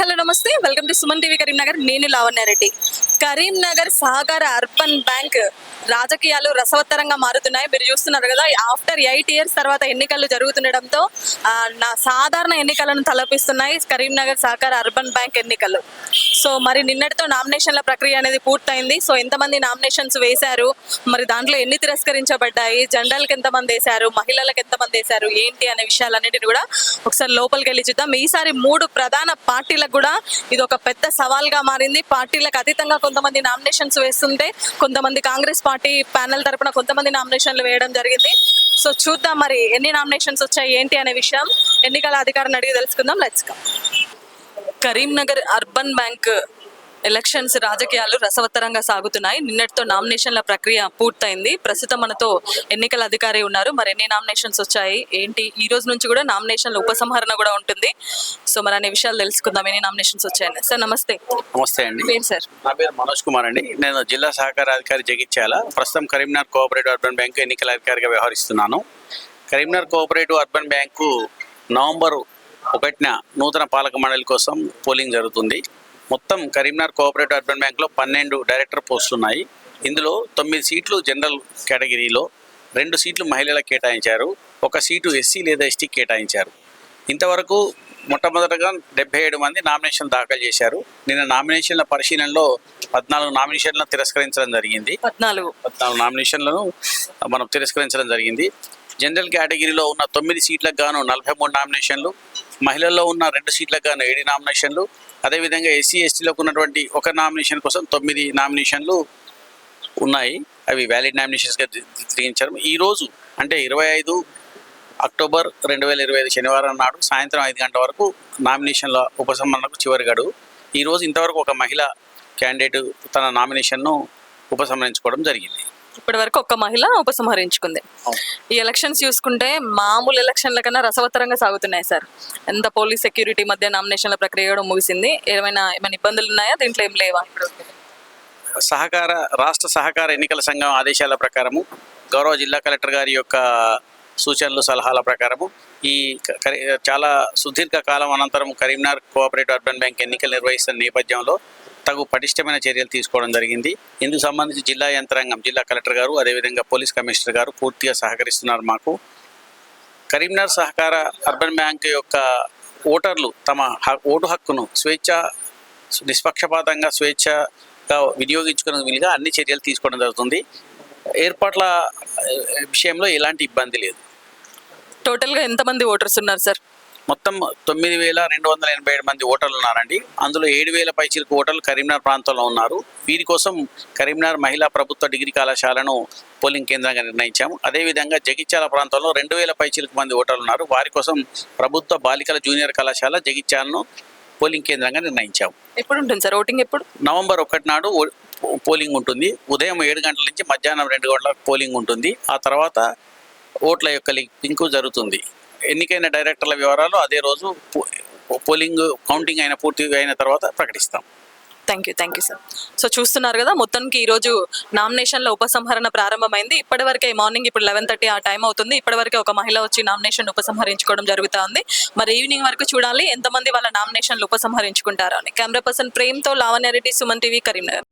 Hi hello నమస్తే. Welcome to Suman TV Karimnagar. నేను లావణ్యారెడ్డి కరీంనగర్ సహకార అర్బన్ బ్యాంక్ రాజకీయాలు రసవత్తరంగా మారుతున్నాయి. మీరు చూస్తున్నారు కదా ఆఫ్టర్ ఎయిట్ ఇయర్స్ తర్వాత ఎన్నికలు జరుగుతుండడంతో నా సాధారణ ఎన్నికలను తలపిస్తున్నాయి కరీంనగర్ సహకార అర్బన్ బ్యాంక్ ఎన్నికలు. సో మరి నిన్నటితో నామినేషన్ల ప్రక్రియ అనేది పూర్తయింది. సో ఎంతమంది నామినేషన్స్ వేశారు? మరి దాంట్లో ఎన్ని తిరస్కరించబడ్డాయి? జనరల్కి ఎంతమంది వేశారు? మహిళలకు ఎంతమంది వేశారు? ఏంటి అనే విషయాలన్నిటిని కూడా ఒకసారి లోపలికి వెళ్ళి చూద్దాం. ఈసారి మూడు ప్రధాన పార్టీలకు కూడా ఇది ఒక పెద్ద సవాల్గా మారింది. పార్టీలకు అతీతంగా కొంతమంది నామినేషన్స్ వేస్తుంటే కొంతమంది కాంగ్రెస్ పార్టీ ప్యానెల్ తరపున కొంతమంది నామినేషన్లు వేయడం జరిగింది. సో చూద్దాం మరి ఎన్ని నామినేషన్స్ వచ్చాయి ఏంటి అనే విషయం. ఎన్నికల అధికారిని అడిగి తెలుసుకుందాం. Let's Karimnagar urban bank elections రాజకీయాలు రసవత్తరంగా సాగుతున్నాయి. నిన్నటితో నామినేషన్ల ప్రక్రియ పూర్తయింది. ప్రస్తుతం మనతో ఎన్నికల అధికారి ఉన్నారు. మరి ఎన్ని నామినేషన్స్ వచ్చాయి? ఏంటి? ఈ రోజు నుంచి కూడా నామినేషన్ల ఉపసంహరణ కూడా ఉంటుంది. సో మరి అనే విషయాలు తెలుసుకుందాం. ఎన్ని నామినేషన్స్ వచ్చాయని. సార్ నమస్తే. నమస్తే అండి. పేరు సార్? నా పేరు మనోజ్ కుమార్ అండి. నేను జిల్లా సహకార అధికారి జగిత్యాల. ప్రస్తుతం కరీంనగర్ కోఆపరేటివ్ అర్బన్ బ్యాంక్ ఎన్నికల అధికారిగా వ్యవహరిస్తున్నాను. Karimnagar cooperative urban bank November ఒకటిన నూతన పాలక మండలి కోసం పోలింగ్ జరుగుతుంది. మొత్తం కరీంనగర్ కోఆపరేటివ్ అర్బన్ బ్యాంక్లో పన్నెండు డైరెక్టర్ పోస్టులు ఉన్నాయి. ఇందులో తొమ్మిది సీట్లు జనరల్ కేటగిరీలో రెండు సీట్లు మహిళలకు కేటాయించారు ఒక సీటు ఎస్సీ లేదా ఎస్టీ కేటాయించారు. ఇంతవరకు మొట్టమొదటగా డెబ్బై ఏడు మంది నామినేషన్ దాఖలు చేశారు. నిన్న నామినేషన్ల పరిశీలనలో పద్నాలుగు నామినేషన్లను తిరస్కరించడం జరిగింది. పద్నాలుగు. పద్నాలుగు నామినేషన్లను మనం తిరస్కరించడం జరిగింది. జనరల్ కేటగిరీలో ఉన్న తొమ్మిది సీట్లకు గాను నలభై మూడు నామినేషన్లు మహిళల్లో ఉన్న రెండు సీట్లకు గాను ఏడు నామినేషన్లు అదేవిధంగా ఎస్సీ ఎస్టీలకు ఉన్నటువంటి ఒక నామినేషన్ కోసం తొమ్మిది నామినేషన్లు ఉన్నాయి. అవి వ్యాలిడ్ నామినేషన్స్గా తిరిగించారు ఈరోజు అంటే ఇరవై ఐదు అక్టోబర్ రెండు వేల ఇరవై ఐదు శనివారం నాడు సాయంత్రం ఐదు గంటల వరకు నామినేషన్ల ఉపసంహరణకు చివరి గడువు. ఈరోజు ఇంతవరకు ఒక మహిళ క్యాండిడేట్ తన నామినేషన్ను ఉపసంహరించుకోవడం జరిగింది. ఇప్పటి వరకు ఒక్క మహిళ ఉపసంహరించుకుంది. ఈ ఎలక్షన్స్ చూసుకుంటే మామూలు ఎలక్షన్ల కన్నా రసవత్తరంగా సాగుతున్నాయి సార్. ఎంత పోలీస్ సెక్యూరిటీ మధ్య నామినేషన్ల ప్రక్రియ కూడా ముగిసింది. ఏమైనా ఏమైనా ఇబ్బందులు ఉన్నాయా? దీంట్లో ఏం లేవా సహకార రాష్ట్ర సహకార ఎన్నికల సంఘం ఆదేశాల ప్రకారము గౌరవ జిల్లా కలెక్టర్ గారి యొక్క సూచనలు సలహాల ప్రకారము ఈ చాలా సుదీర్ఘ కాలం అనంతరం కరీంనగర్ కోఆపరేటివ్ అర్బన్ బ్యాంక్ ఎన్నికలు నిర్వహిస్తున్న నేపథ్యంలో తగు పటిష్టమైన చర్యలు తీసుకోవడం జరిగింది. ఇందుకు సంబంధించి జిల్లా యంత్రాంగం జిల్లా కలెక్టర్ గారు అదేవిధంగా పోలీస్ కమిషనర్ గారు పూర్తిగా సహకరిస్తున్నారు మాకు. కరీంనగర్ సహకార అర్బన్ బ్యాంక్ యొక్క ఓటర్లు తమ ఓటు హక్కును స్వేచ్ఛ నిష్పక్షపాతంగా స్వేచ్ఛగా వినియోగించుకునే వీలుగా అన్ని చర్యలు తీసుకోవడం జరుగుతుంది. ఏర్పాట్ల విషయంలో ఎలాంటి ఇబ్బంది లేదు. టోటల్గా ఎంతమంది ఓటర్స్ ఉన్నారు సార్ మొత్తం తొమ్మిది వేల రెండు వందల ఎనభై ఏడు మంది ఓటర్లు ఉన్నారండి. అందులో ఏడు వేల పైచిలకు ఓటర్లు కరీంనగర్ ప్రాంతంలో ఉన్నారు. వీరి కోసం కరీంనగర్ మహిళా ప్రభుత్వ డిగ్రీ కళాశాలను పోలింగ్ కేంద్రంగా నిర్ణయించాము. అదేవిధంగా జగిత్యాల ప్రాంతంలో రెండు వేల పైచిలకు మంది ఓటర్లు ఉన్నారు. వారి కోసం ప్రభుత్వ బాలికల జూనియర్ కళాశాల జగిత్యాలను పోలింగ్ కేంద్రంగా నిర్ణయించాము. ఎప్పుడు ఉంటుంది సార్? ఓటింగ్ ఎప్పుడు? నవంబర్ ఒకటి నాడు పోలింగ్ ఉంటుంది. ఉదయం ఏడు గంటల నుంచి మధ్యాహ్నం రెండు గంటలకు పోలింగ్ ఉంటుంది. ఆ తర్వాత ఓట్ల యొక్క లింకు జరుగుతుంది. ఎన్నికైన డైరెక్టర్ల వివరాలు అదే రోజు పో- పోలింగ్ కౌంటింగ్ అయిన పూర్తి అయిన తర్వాత ప్రకటిస్తాం. Thank you thank you sir so చూస్తున్నారు కదా మొత్తానికి ఈరోజు నామినేషన్ల ఉపసంహరణ ప్రారంభమైంది. ఇప్పటివరకే మార్నింగ్ ఇప్పుడు లెవెన్ థర్టీ ఆ టైం అవుతుంది. ఇప్పటివరకే ఒక మహిళ వచ్చి నామినేషన్ ఉపసంహరించుకోవడం జరుగుతూ ఉంది మరి ఈవినింగ్ వరకు చూడాలి. ఎంతమంది వాళ్ళ నామినేషన్లు ఉపసంహరించుకుంటారు అని. కెమెరా పర్సన్ ప్రేమ్తో లావణ్యారెడ్డి సుమన్ టీవీ కరీంనగర్.